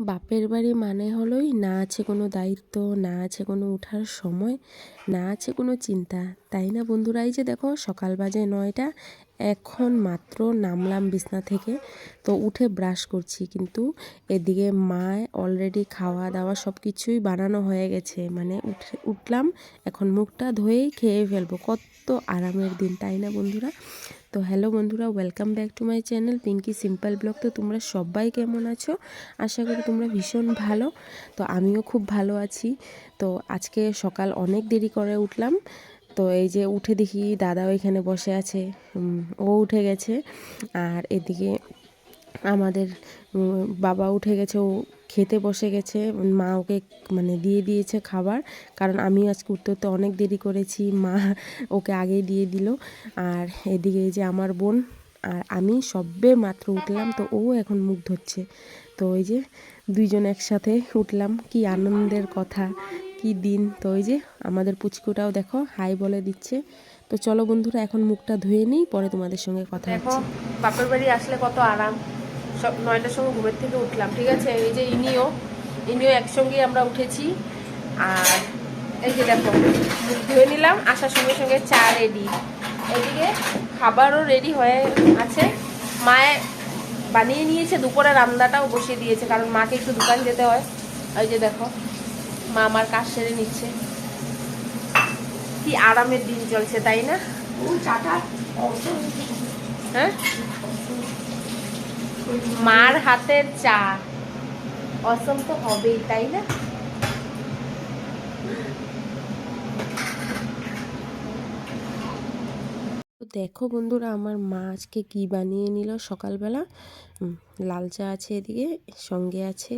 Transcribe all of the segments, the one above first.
বাপের বাড়ি মানে হলোই না আছে কোনো দায়িত্ব, না আছে কোনো উঠার সময়, না আছে কোনো চিন্তা। তাই না বন্ধুরা? এই যে দেখো, সকাল বাজে নয়টা, এখন মাত্র নামলাম বিছনা থেকে, তো উঠে ব্রাশ করছি। কিন্তু এদিকে মায় অলরেডি খাওয়া দাওয়া সব কিছুই বানানো হয়ে গেছে। মানে উঠে, উঠলাম, এখন মুখটা ধুয়েই খেয়ে ফেলব। কত আরামের দিন, তাই না বন্ধুরা? তো হ্যালো বন্ধুরা welcome back to my channel Pinky simple blog তো তোমরা সবাই কেমন আছো? আশা করি তোমরা ভীষণ ভালো। তো আমিও খুব ভালো আছি। তো আজকে সকাল অনেক দেরি করে উঠলাম। তো এই যে উঠে দেখি দাদা ওইখানে বসে আছে। ও উঠে গেছে। আর এদিকে আমাদের বাবা উঠে গেছে। ও খেতে বসে গেছে মা ওকে মানে দিয়ে দিয়েছে খাবার। কারণ আমি আজকে উঠতে উঠতে অনেক দেরি করেছি মা ওকে আগেই দিয়ে দিল। আর এদিকে এই যে আমার বোন আর আমি সবে মাত্র উঠলাম তো ও এখন মুখ ধরছে। তো ওই যে দুইজন একসাথে উঠলাম কি আনন্দের কথা কি দিন। তো ওই যে আমাদের পুচকুটাও দেখো হাই বলে দিচ্ছে। তো চলো বন্ধুরা এখন মুখটা ধুয়ে নিই পরে তোমাদের সঙ্গে কথা দেখো বাপের বাড়ি আসলে কত আরাম। সব নয়টার সময় ঘুমের থেকে উঠলাম ঠিক আছে? এই যে ইনিও ইনিও একসঙ্গেই আমরা উঠেছি। আর এই যে দেখো মুখ ধুয়ে নিলাম আসার সঙ্গে সঙ্গে চা রেডি এদিকে খাবারও রেডি হয়ে আছে। মায়ে বানিয়ে নিয়েছে দুপুরে রান্নাটাও বসিয়ে দিয়েছে কারণ মাকে একটু দোকান যেতে হয়। ওই যে দেখো মা আমার কাজ সেরে নিচ্ছে। কি আরামের দিন চলছে তাই না? হ্যাঁ? মার হাতের চা। অসম তো হবেই, তাই না? দেখো বন্ধুরা, আমার মা আজকে কী বানিয়ে নিল সকালবেলা? লাল চা আছে এদিকে, সঙ্গে আছে,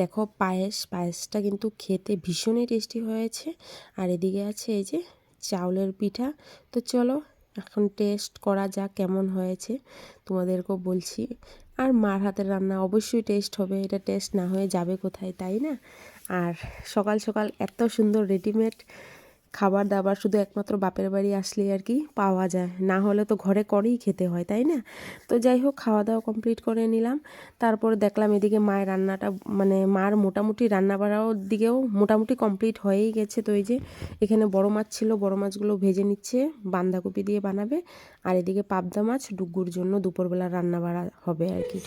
দেখো পায়েস। পায়েসটা কিন্তু খেতে ভীষণই টেস্টি হয়েছে। আর এদিকে আছে এই যে চাউলের পিঠা। তো চলো, এখন টেস্ট করা যাক কেমন হয়েছে। তোমাদেরকেও বলছি আর মার হাতের রান্না অবশ্যই টেস্ট হবে। এটা টেস্ট না হয়ে যাবে কোথায়, তাই না? আর সকাল সকাল এত সুন্দর রেডিমেড খাবার দাবার শুধু একমাত্র বাপের বাড়ি আসলেই আর কি পাওয়া যায়। না হলে তো ঘরে করেই খেতে হয়, তাই না? তো যাই হোক খাওয়া দাওয়া কমপ্লিট করে নিলাম। তারপরে দেখলাম এদিকে মায়ের রান্নাটা মানে মার মোটামুটি রান্না বাড়াও দিকেও মোটামুটি কমপ্লিট হয়েই গেছে। তো এই যে এখানে বড় মাছ ছিল, বড় মাছগুলো ভেজে নিচ্ছে, বাঁধাকপি দিয়ে বানাবে। আর এদিকে পাবদা মাছ, ডুগুর জন্য দুপুরবেলা রান্না বাড়া হবে আর কি।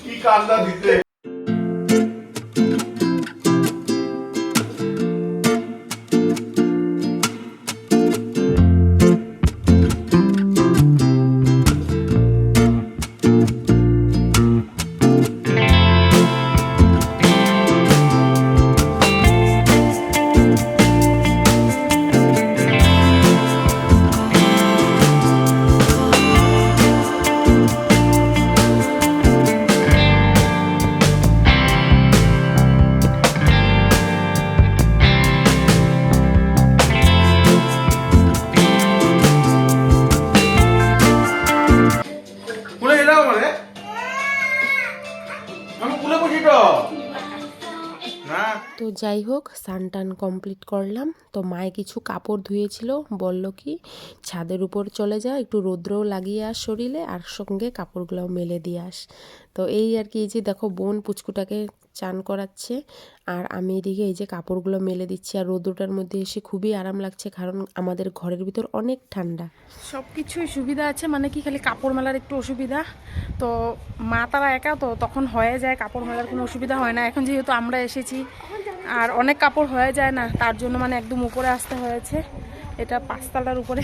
তো যাই হোক স্নান টান কমপ্লিট করলাম। তো মায়ে কিছু কাপড় ধুয়েছিল, বলল কি, ছাদের উপর চলে যা, একটু রৌদ্রও লাগিয়ে আস শরীরে, আর সঙ্গে কাপড়গুলোও মেলে দিয়ে আস। তো এই আর কি, এই যে দেখো বোন পুচকুটাকে চান করাচ্ছে, আর আমি এদিকে এই যে কাপড়গুলো মেলে দিচ্ছি, আর রৌদ্রটার মধ্যে এসে খুবই আরাম লাগছে, কারণ আমাদের ঘরের ভিতর অনেক ঠান্ডা। সব কিছুই সুবিধা আছে মানে কি খালি কাপড় মেলার একটু অসুবিধা। তো মা তারা একা, তো তখন হয়ে যায়, কাপড় মেলার কোনো অসুবিধা হয় না। এখন যেহেতু আমরা এসেছি আর অনেক কাপড় হয়ে যায় না তার জন্য মানে একদম উপরে আসতে হয়েছে। এটা পাঁচতলার উপরে।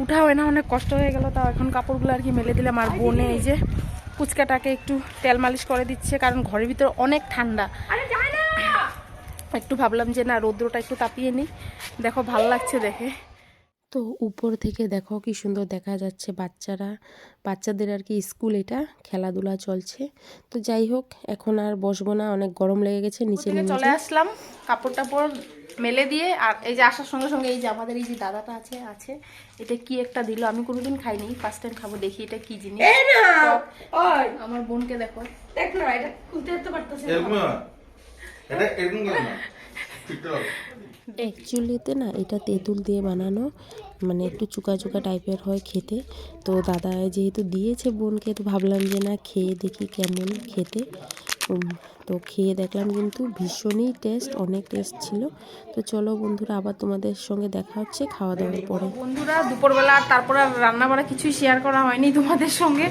উঠা হয় না অনেক কষ্ট হয়ে গেল তাও এখন কাপড়গুলো আর কি মেলে দিলাম। আর বোনে এই যে ফুচকাটাকে একটু তেল মালিশ করে দিচ্ছে কারণ ঘরের ভিতরে অনেক ঠান্ডা। একটু ভাবলাম যে না রৌদ্রটা একটু তাপিয়ে নিই। দেখো ভালো লাগছে দেখে। তো উপর থেকে দেখো কি সুন্দর দেখা যাচ্ছে বাচ্চারা। বাচ্চাদের আর কি স্কুল এটা খেলাধুলা চলছে। তো যাই হোক এখন আর বসবো না অনেক গরম লেগে গেছে নিচে চলে আসলাম কাপড় টাপড় মেলে দিয়ে আর এই যে আসার সঙ্গে সঙ্গে এই যে আমাদের এই যে দাদাটা আছে আছে এটা কি একটা দিল? আমি কোনোদিন খাইনি ফার্স্ট টাইম খাব দেখি এটা কি জিনিস। আমার বোনকে দেখো। এরকম না। এটা এরকম করে না ফিরতে হবে অ্যাকচুয়ালিতে না, এটা তেঁতুল দিয়ে বানানো মানে একটু চুকা চুকা টাইপের হয় খেতে। তো দাদা যেহেতু দিয়েছে বোনকে, তো ভাবলাম যে না খেয়ে দেখি কেমন খেতে। তো খেয়ে দেখলাম কিন্তু ভীষণই টেস্ট অনেক টেস্ট ছিল। তো চলো বন্ধুরা, আবার তোমাদের সঙ্গে দেখা হচ্ছে, খাওয়া দাওয়ার পরে। বন্ধুরা, দুপুরবেলা আর তারপরে আর রান্না বাড়া কিছুই শেয়ার করা হয়নি তোমাদের সঙ্গে।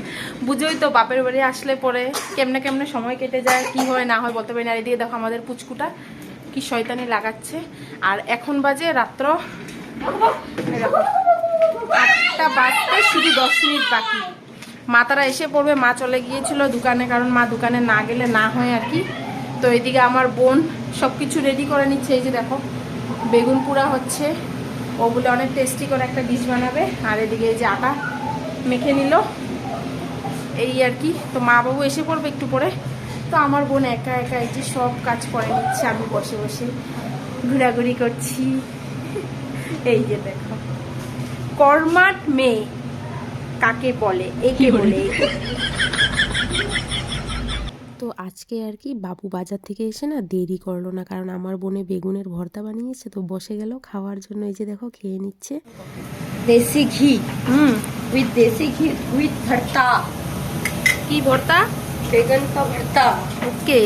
বুঝোই তো বাপের বাড়ি আসলে পরে কেমনে কেমনে সময় কেটে যায়, কি হয় না হয় বলতে পারি না। এদিকে দেখো আমাদের পুচকুটা। কি শয়তানি লাগাচ্ছে। আর এখন বাজে রাত্র আটটা বাজতে শুধু দশ মিনিট বাকি। মা তারা এসে পড়বে, মা চলে গিয়েছিল দোকানে, কারণ মা দোকানে না গেলে না হয় আর কি। তো এদিকে আমার বোন সব কিছু রেডি করে নিচ্ছে, এই যে দেখো, বেগুন পোড়া হচ্ছে। ও বলে অনেক টেস্টি করে একটা ডিশ বানাবে। আর এদিকে এই যে আটা মেখে নিল। এই আর কি, তো মা বাবু এসে পড়বে একটু পরে। তো আমার বোন একা একা এই যে সব কাজ করে নিচ্ছে আমি বসে বসে ঘোরাঘুরি করছি। এই যে দেখো। কর্মাট মেয়ে কাকে বলে? একে বলে। তো আজকে আর কি বাবু বাজার থেকে এসে না দেরি করল না কারণ আমার বোনে বেগুনের ভর্তা বানিয়েছে তো বসে গেল খাওয়ার জন্য। এই যে দেখো খেয়ে নিচ্ছে। দেশি ঘি। হুম উইথ দেশি ঘি উইথ ভর্তা। কি ভর্তা? बैगन का भरता okay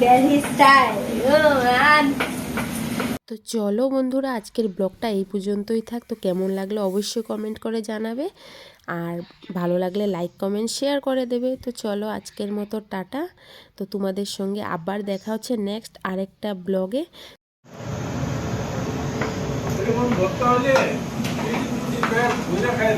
Delhi style oh man তো চলো বন্ধুরা আজকের ব্লগটা এই পর্যন্তই থাক তো কেমন লাগলো অবশ্যই কমেন্ট করে জানাবে আর ভালো লাগলে লাইক কমেন্ট শেয়ার করে দেবে তো চলো আজকের মতো টাটা তো তোমাদের সঙ্গে আবার দেখা হচ্ছে নেক্সট আরেকটা ব্লগে ধরতে হলে এই যে খাই